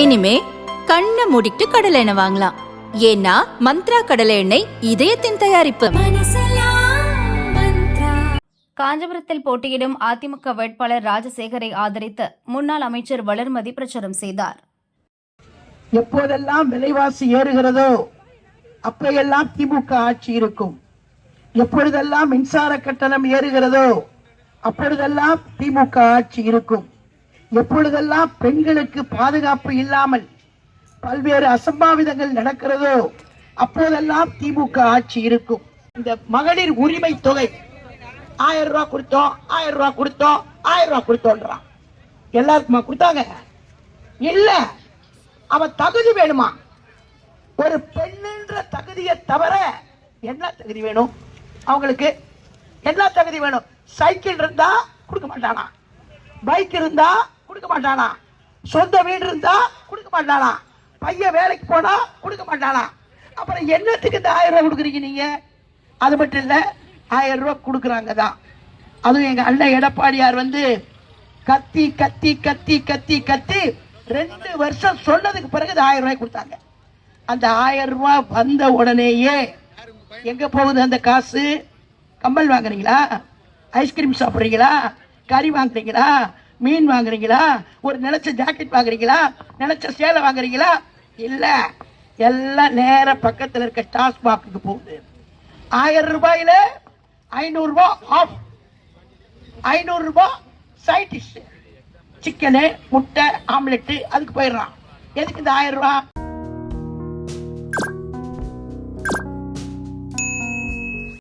இனிமே கண்ணை மூடிட்டு கடலை எண்ணெய் வாங்கலாம். ஏன்னா மந்த்ரா கடலை எண்ணெய் இதயத்தின் தயாரிப்பு. காஞ்சிபுரத்தில் போட்டியிடும் அதிமுக வேட்பாளர் ராஜசேகரை ஆதரித்து முன்னாள் அமைச்சர் வளர்மதி பிரச்சாரம் செய்தார். எப்போதெல்லாம் விலைவாசி ஏறுகிறதோ அப்பையெல்லாம் திமுக ஆட்சி இருக்கும். எப்பொழுதெல்லாம் மின்சார கட்டணம் ஏறுகிறதோ அப்பொழுதெல்லாம் திமுக ஆட்சி இருக்கும். எப்பொழுதெல்லாம் பெண்களுக்கு பாதுகாப்பு இல்லாமல் பல்வேறு அசம்பாவிதங்கள் நடக்கிறதோ அப்போதெல்லாம் திமுக ஆட்சி இருக்கும். இந்த மகளிர் உரிமை தொகை ஆயிரம் ரூபாய் கொடுத்தோம் ஆயிரம் ரூபாய் கொடுத்தோம் ஆயிரம் ரூபாய் கொடுத்தோன்றான். எல்லாருக்குமா கொடுத்தாங்க? இல்ல. அவ தகுதி வேணுமா? ஒரு பெண்ணுன்ற தகுதியை தவிர என்ன தகுதி வேணும்? அவங்களுக்கு என்ன தகுதி வேணும்? சைக்கிள் இருந்தா கொடுக்க மாட்டானா? பைக் இருந்தா கொடுக்க மாட்டானா? சொந்த வீடு இருந்தா கொடுக்க மாட்டானா? பையன் வேலைக்கு போனா கொடுக்க மாட்டானா? அப்புறம் என்னத்துக்கு இந்த ஆயிரம் ரூபா கொடுக்குறீங்க நீங்க? அது மட்டும் இல்ல ஆயிரம் ரூபா கொடுக்குறாங்க தான். அதுவும் எங்க அண்ணன் எடப்பாடியார் வந்து கத்தி கத்தி கத்தி கத்தி கத்தி ரெண்டு வருஷம் சொன்னதுக்கு பிறகு இந்த ஆயிரம் ரூபாய் கொடுத்தாங்க. அந்த ஆயிரம் ரூபாய் வந்த உடனேயே எங்க போகுது அந்த காசு? கம்மல் வாங்குறீங்களா? ஐஸ்கிரீம் சாப்பிட்றீங்களா? கறி வாங்குறீங்களா? மீன் வாங்குறீங்களா? ஒரு நினைச்ச ஜாக்கெட் வாங்குறீங்களா? நினைச்ச சேலை வாங்குறீங்களா? இல்லை. எல்லாம் நேர பக்கத்தில் இருக்க டாஸ்மாக்கு போகுது. ஆயிரம் ரூபாயில ஐநூறு ஆஃப் ஐநூறுரூபா சைட் டிஷ் சிக்கனு முட்டை ஆம்லெட்டு அதுக்கு போயிடுறான். எதுக்கு இந்த ஆயிரம் ரூபா?